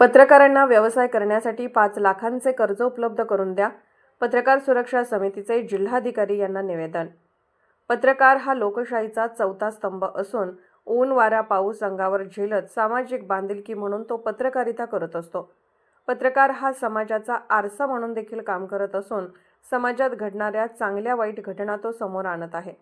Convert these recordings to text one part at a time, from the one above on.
पत्रकारांना व्यवसाय करण्यासाठी पाच लाखांचे कर्ज उपलब्ध करून द्या. पत्रकार सुरक्षा समितीचे जिल्हाधिकारी यांना निवेदन. पत्रकार हा लोकशाहीचा चौथा स्तंभ असून ऊन वारा पाऊस अंगावर झेलत सामाजिक बांधिलकी म्हणून तो पत्रकारिता करत असतो. पत्रकार हा समाजाचा आरसा म्हणून देखील काम करत असून समाजात घडणाऱ्या चांगल्या वाईट घटना तो समोर आणत आहे.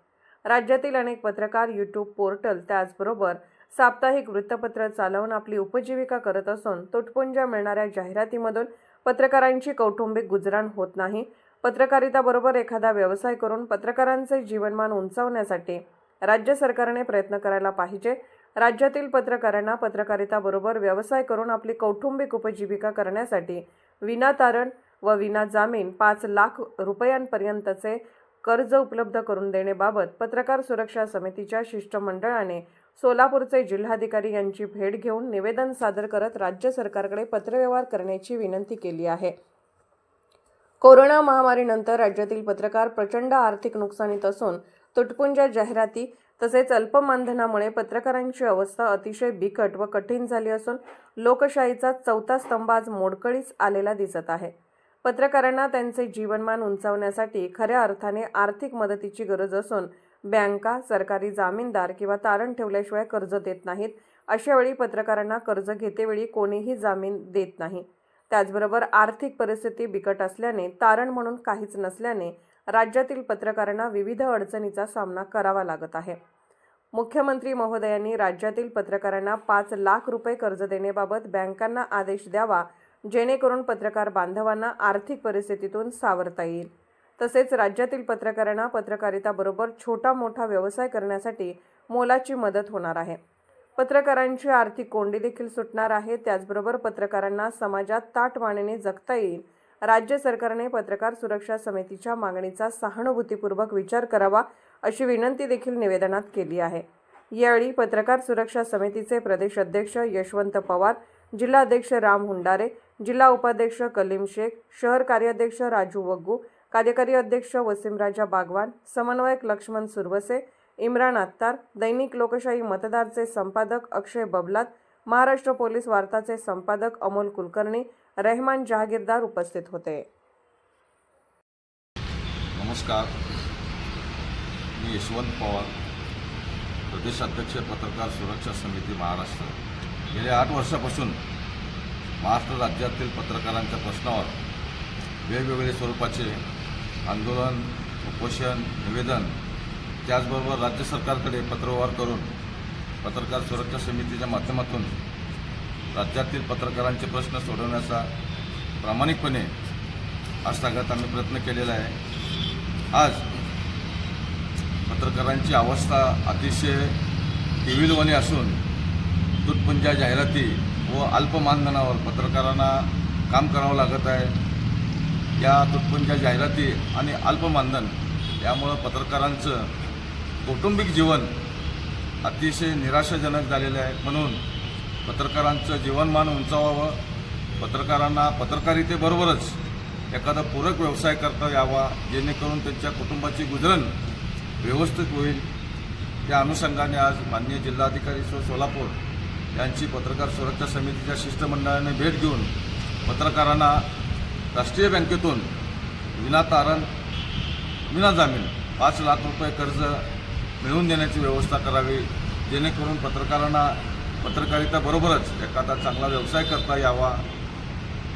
राज्यातील अनेक पत्रकार यूट्यूब पोर्टल त्याचबरोबर साप्ताहिक वृत्तपत्र चालवून आपली उपजीविका करत असून तुटपुंजा मिळणाऱ्या जाहिरातीमधून पत्रकारांची कौटुंबिक गुजराण होत नाही. पत्रकारिताबरोबर एखादा व्यवसाय करून पत्रकारांचे जीवनमान उंचावण्यासाठी राज्य सरकारने प्रयत्न करायला पाहिजे. राज्यातील पत्रकारांना पत्रकारिताबरोबर व्यवसाय करून आपली कौटुंबिक उपजीविका करण्यासाठी विनातारण व विना जामीन पाच लाख रुपयांपर्यंतचे कर्ज उपलब्ध करून देण्याबाबत पत्रकार सुरक्षा समितीच्या शिष्टमंडळाने सोलापूरचे जिल्हाधिकारी यांची भेट घेऊन निवेदन सादर करत राज्य सरकारकडे पत्रव्यवहार करण्याची विनंती केली आहे. कोरोना महामारीनंतर राज्यातील पत्रकार प्रचंड आर्थिक नुकसानीत असून तुटपुंजा जाहिराती तसेच अल्पमानधनामुळे पत्रकारांची अवस्था अतिशय बिकट व कठीण झाली असून लोकशाहीचा चौथा स्तंभ आज मोडकळीस आलेला दिसत आहे. पत्रकारांना त्यांचे जीवनमान उंचावण्यासाठी खऱ्या अर्थाने आर्थिक मदतीची गरज असून बँका सरकारी जामीनदार किंवा तारण ठेवल्याशिवाय कर्ज देत नाहीत. अशा वेळी पत्रकारांना कर्ज घेतेवेळी कोणीही जामीन देत नाही. त्याचबरोबर आर्थिक परिस्थिती बिकट असल्याने तारण म्हणून काहीच नसल्याने राज्यातील पत्रकारांना विविध अडचणीचा सामना करावा लागत आहे. मुख्यमंत्री महोदयांनी राज्यातील पत्रकारांना पाच लाख रुपये कर्ज देण्याबाबत बँकांना आदेश द्यावा जेणेकरून पत्रकार बांधवांना आर्थिक परिस्थितीतून सावरता येईल. तसेच राज्यातील पत्रकारांना पत्रकारिताबरोबर छोटा मोठा व्यवसाय करण्यासाठी मोलाची मदत होणार आहे. पत्रकारांची आर्थिक कोंडी देखील सुटणार आहे. त्याचबरोबर पत्रकारांना समाजात ताटमानेने जगता येईल. राज्य सरकारने पत्रकार सुरक्षा समितीच्या मागणीचा सहानुभूतीपूर्वक विचार करावा अशी विनंती देखील निवेदनात केली आहे. यावेळी पत्रकार सुरक्षा समितीचे प्रदेश अध्यक्ष यशवंत पवार जिल्हाध्यक्ष राम हुंडारे जिल्हा उपाध्यक्ष कलीम शेख शहर कार्याध्यक्ष राजू वग्गू कार्यकारी अध्यक्ष वसीमराजा बागवान समन्वयक लक्ष्मण सुरवसे इम्रान अत्तार दैनिक लोकशाही मतदारचे संपादक अक्षय बबलात महाराष्ट्र पोलीस वार्ताचे संपादक अमोल कुलकर्णी रहमान जहागीरदार उपस्थित होते. नमस्कार. मी यशवंत पवार प्रदेशाध्यक्ष पत्रकार सुरक्षा समिती महाराष्ट्र. गेल्या आठ वर्षापासून महाराष्ट्र राज्यातील पत्रकारांच्या प्रश्नावर वेगवेगळे स्वरूपाचे आंदोलन उपोषण निवेदन त्याचबरोबर राज्य सरकारकडे पत्रव्यवहार करून पत्रकार सुरक्षा समितीच्या माध्यमातून राज्यातील पत्रकारांचे प्रश्न सोडवण्याचा प्रामाणिकपणे आजतागत आम्ही प्रयत्न केलेला आहे. आज पत्रकारांची अवस्था अतिशय टिव्हीलवाणी असून तुटपुंजा जाहिराती व अल्प मानधनावर पत्रकारांना काम करावं लागत आहे. या तुटपुंच्या जाहिराती आणि अल्प मानधन यामुळं पत्रकारांचं कौटुंबिक जीवन अतिशय निराशाजनक झालेलं आहे. म्हणून पत्रकारांचं जीवनमान उंचावावं. पत्रकारांना पत्रकारितेबरोबरच एखादा पूरक व्यवसाय करता यावा जेणेकरून त्यांच्या कुटुंबाची गुजरण व्यवस्थित होईल. त्या अनुषंगाने आज माननीय जिल्हाधिकारी सो सोलापूर यांची पत्रकार सुरक्षा समितीच्या शिष्टमंडळाने भेट घेऊन पत्रकारांना राष्ट्रीय बँकेतून विनातारण विनाजामीन पाच लाख रुपये कर्ज मिळवून देण्याची व्यवस्था करावी जेणेकरून पत्रकारांना पत्रकारिताबरोबरच एखादा चांगला व्यवसाय करता यावा.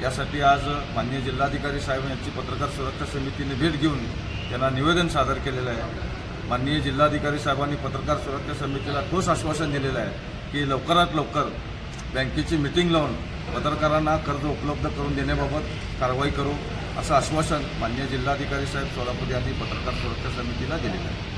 यासाठी आज माननीय जिल्हाधिकारी साहेब यांची पत्रकार सुरक्षा समितीने भेट घेऊन त्यांना निवेदन सादर केलेलं आहे. माननीय जिल्हाधिकारी साहेबांनी पत्रकार सुरक्षा समितीला ठोस आश्वासन दिलेलं आहे की लवकरात लवकर बँकेची मिटिंग लावून पत्रकारांना कर्ज उपलब्ध करून देण्याबाबत कारवाई करू असं आश्वासन माननीय जिल्हाधिकारी साहेब सोलापूर यांनी पत्रकार सुरक्षा समितीला दिलेलं आहे.